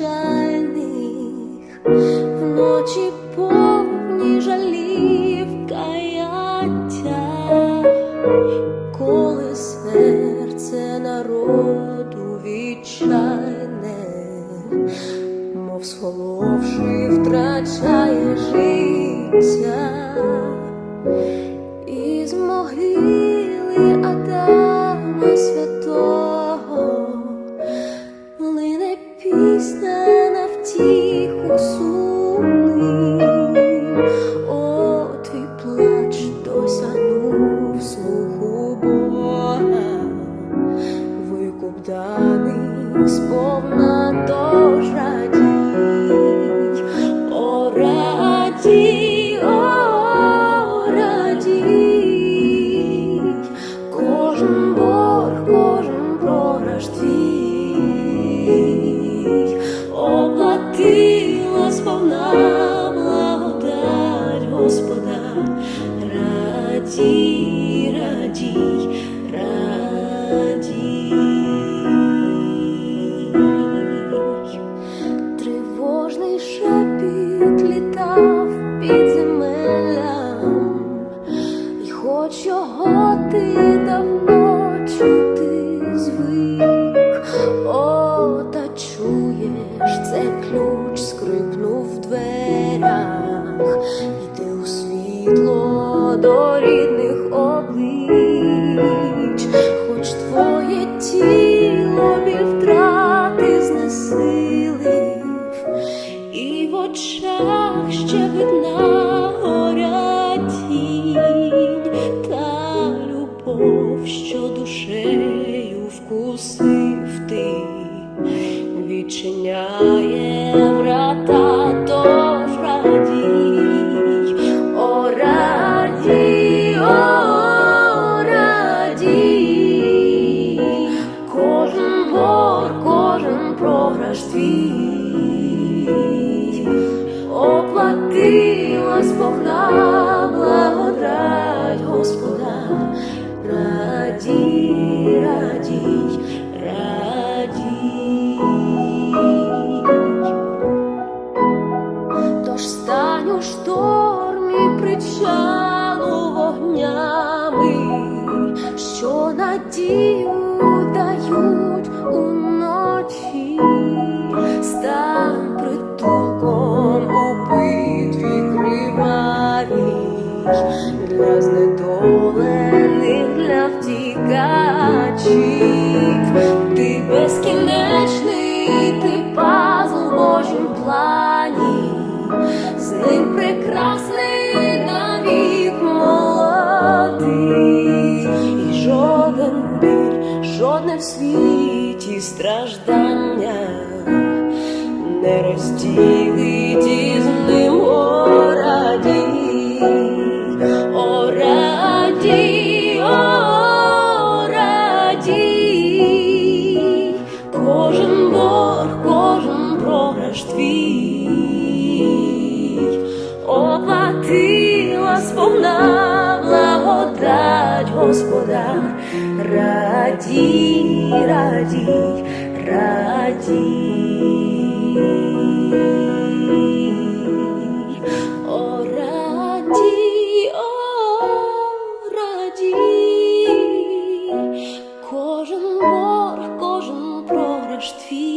надзвичайних, вночі повні жалів каяття, коли серце народу оплатила сповна рідних облич, хоч твоє тіло біль втрати знесилив, і в очах ще видна горя тінь та любов, що душею вкусив ти, відчиняє врата, тож радій, кожен бор, кожен програш твій, оплатила сповна благодать Господа, радій, радій, радій. Тож стань у штормі причалу вогнями, що надію світі страждання не розділить із ним о радій, о кожен борг, кожен програш твій, оплатила сповна благодать Господа, радій, радій, радій. О, радій, о, радій, кожен борг, кожен програш твій,